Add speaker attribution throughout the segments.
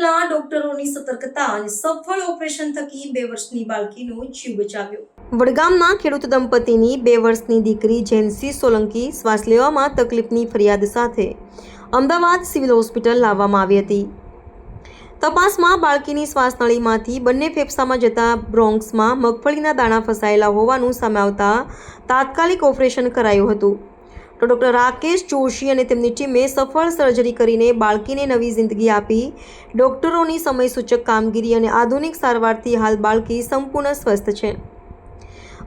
Speaker 1: હોસ્પિટલના ડોક્ટરોની સતર્કતા અને સફળ ઓપરેશન થકી બે વર્ષની બાળકીનો જીવ બચાવ્યો. વડગામના ખેડૂત દંપતીની બે વર્ષની દીકરી જેન્સી સોલંકી શ્વાસ લેવામાં તકલીફની ફરિયાદ સાથે અમદાવાદ સિવિલ હોસ્પિટલ લાવવામાં આવી હતી. તપાસમાં બાળકીની શ્વાસનળીમાંથી બંને ફેફસામાં જતા બ્રોન્ક્સમાં મગફળીના દાણા ફસાયેલા હોવાનું સામે આવતા તાત્કાલિક ઓપરેશન કરાયું હતું. તો ડૉક્ટર રાકેશ જોશી અને તેમની ટીમે સફળ સર્જરી કરીને બાળકીને નવી જિંદગી આપી. ડૉક્ટરોની સમયસૂચક કામગીરી અને આધુનિક સારવારથી હાલ બાળકી સંપૂર્ણ સ્વસ્થ છે.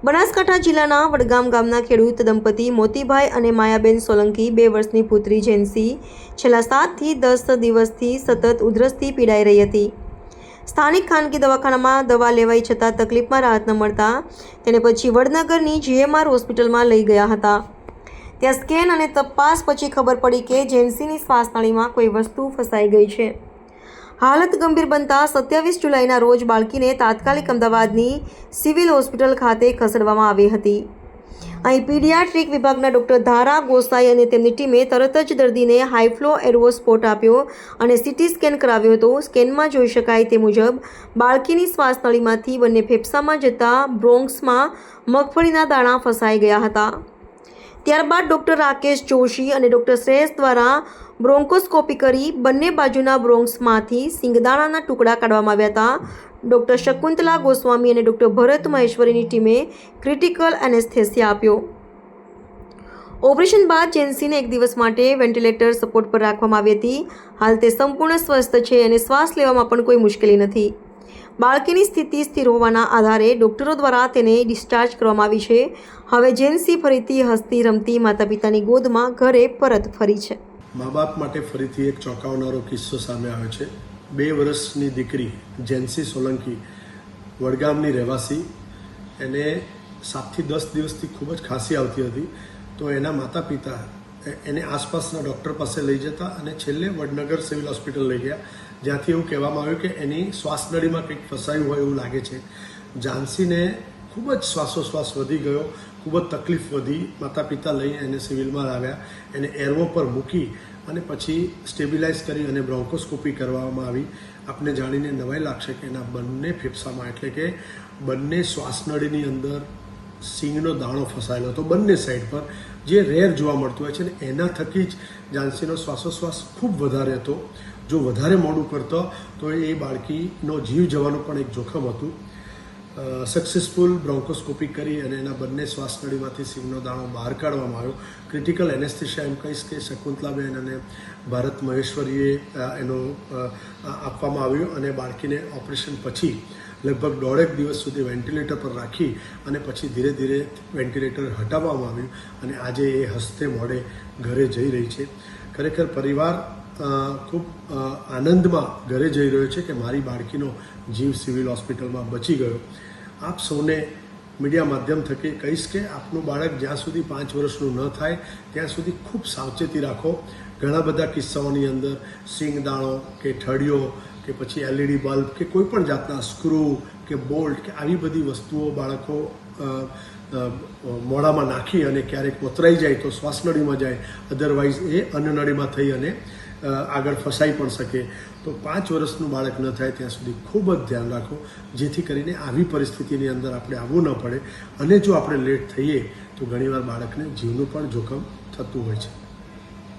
Speaker 1: બનાસકાંઠા જિલ્લાના વડગામ ગામના ખેડૂત દંપતી મોતીભાઈ અને માયાબેન સોલંકી બે વર્ષની પુત્રી જેન્સી છેલ્લા સાતથી દસ દિવસથી સતત ઉધરસથી પીડાઈ રહી હતી. સ્થાનિક ખાનગી દવાખાનામાં દવા લેવાઈ છતાં તકલીફમાં રાહત ન મળતા તેને પછી વડનગરની જીએમઆર હોસ્પિટલમાં લઈ ગયા હતા. ત્યાં સ્કેન અને તપાસ પછી ખબર પડી કે જેન્સીની શ્વાસનળીમાં કોઈ વસ્તુ ફસાઈ ગઈ છે. હાલત ગંભીર બનતા સત્યાવીસ જુલાઈના રોજ બાળકીને તાત્કાલિક અમદાવાદની સિવિલ હોસ્પિટલ ખાતે ખસેડવામાં આવી હતી. અહીં પીડિયાટ્રિક વિભાગના ડૉક્ટર ધારા ગોસાઈ અને તેમની ટીમે તરત જ દર્દીને હાઈફ્લો એરવો સ્પોટ આપ્યો અને સીટી સ્કેન કરાવ્યો હતો. સ્કેનમાં જોઈ શકાય તે મુજબ, બાળકીની શ્વાસનળીમાંથી બંને ફેફસામાં જતા બ્રોન્ક્સમાં મગફળીના દાણા ફસાઈ ગયા હતા. ત્યારબાદ ડૉક્ટર રાકેશ જોશી અને ડૉક્ટર શ્રેયસ દ્વારા બ્રોન્કોસ્કોપી કરી બંને બાજુના બ્રોન્ક્સમાંથી સિંગદાણાના ટુકડા કાઢવામાં આવ્યા હતા. ડૉક્ટર શકુંતલા ગોસ્વામી અને ડૉક્ટર ભરત મહેશ્વરીની ટીમે ક્રિટિકલ એનેસ્થેસિયા આપ્યો. ઓપરેશન બાદ જેન્સીને એક દિવસ માટે વેન્ટિલેટર સપોર્ટ પર રાખવામાં આવી હતી. હાલ તે સંપૂર્ણ સ્વસ્થ છે અને શ્વાસ લેવામાં પણ કોઈ મુશ્કેલી નથી. બાળકીની સ્થિતિ સ્થિર હોવાના આધારે ડોક્ટરો દ્વારા તેને ડિસ્ચાર્જ કરવામાં આવી છે. હવે જેન્સી ફરીથી હસતી રમતી માતા પિતાની ગોદમાં ઘરે પરત ફરી છે.
Speaker 2: મા બાપ માટે ફરીથી એક ચોંકાવનારો કિસ્સો સામે આવ્યો છે. બે વર્ષની દીકરી જેન્સી સોલંકી, વડગામની રહેવાસી. એને સાતથી દસ દિવસથી ખૂબ જ ખાંસી આવતી હતી. તો એના માતા પિતા એને આસપાસના ડૉક્ટર પાસે લઈ જતા અને છેલ્લે વડનગર સિવિલ હોસ્પિટલ લઈ ગયા. જ્યાંથી એવું કહેવામાં આવ્યું કે એની શ્વાસનળીમાં કંઈક ફસાયું હોય એવું લાગે છે. ઝાંસીને ખૂબ જ શ્વાસોશ્વાસ વધી ગયો, ખૂબ જ તકલીફ વધી. માતા પિતા લઈ એને સિવિલમાં લાવ્યા, એને એરવો પર મૂકી અને પછી સ્ટેબિલાઇઝ કરી અને બ્રોન્કોસ્કોપી કરવામાં આવી. આપને જાણીને નવાઈ લાગશે કે એના બંને ફેફસામાં. એટલે કે બંને શ્વાસનળીની અંદર સિંગનો દાણો ફસાયેલો હતો બંને સાઈડ પર. જે રેર જોવા મળતું હોય છે ને એના થકી જ ઝાંસીનો શ્વાસોશ્વાસ ખૂબ વધારે હતો. જો વધારે મોડું કરતો, તો એ બાળકીનો જીવ જવાનું પણ એક જોખમ હતું. સક્સેસફુલ બ્રોન્કોસ્કોપી કરી અને એના બંને શ્વાસનળીમાંથી સિંગનો દાણો બહાર કાઢવામાં આવ્યો. ક્રિટિકલ એનેસ્થિશિયા એમ કહીશ કે શકુંતલાબેન અને ભારત મહેશ્વરીએ એનો આપવામાં આવ્યો અને બાળકીને ઓપરેશન પછી લગભગ દોઢેક દિવસ સુધી વેન્ટિલેટર પર રાખી અને પછી ધીરે ધીરે વેન્ટિલેટર હટાવવામાં આવ્યું અને આજે એ હસ્તે મોડે ઘરે જઈ રહી છે. ખરેખર પરિવાર ખૂબ આનંદમાં ઘરે જઈ રહ્યો છે કે મારી બાળકીનો જીવ સિવિલ હોસ્પિટલમાં બચી ગયો. આપ સૌને મીડિયા માધ્યમ થકી કહીશ કે આપનું બાળક જ્યાં સુધી પાંચ વર્ષનું ન થાય, ત્યાં સુધી ખૂબ સાવચેતી રાખો. ઘણા બધા કિસ્સાઓની અંદર સિંગદાણો કે ઠળિયો કે પછી એલઈડી બલ્બ કે કોઈ પણ જાતના સ્ક્રૂ કે બોલ્ટ કે આવી બધી વસ્તુઓ બાળકો અ, નાખી અને ક્યારેક કોતરાઈ જાય તો શ્વાસનળીમાં જાય અધરવાઇઝ એ અન્નનળીમાં થઈ અને આગળ ફસાઈ પણ શકે. તો પાંચ વર્ષનું બાળક ન થાય ત્યાં સુધી ખૂબ જ ધ્યાન રાખો જેથી કરીને આવી પરિસ્થિતિની અંદર આપણે આવવું ન પડે. અને જો આપણે લેટ થઈએ તો ઘણીવાર બાળકને જીવનું પણ જોખમ થતું હોય છે.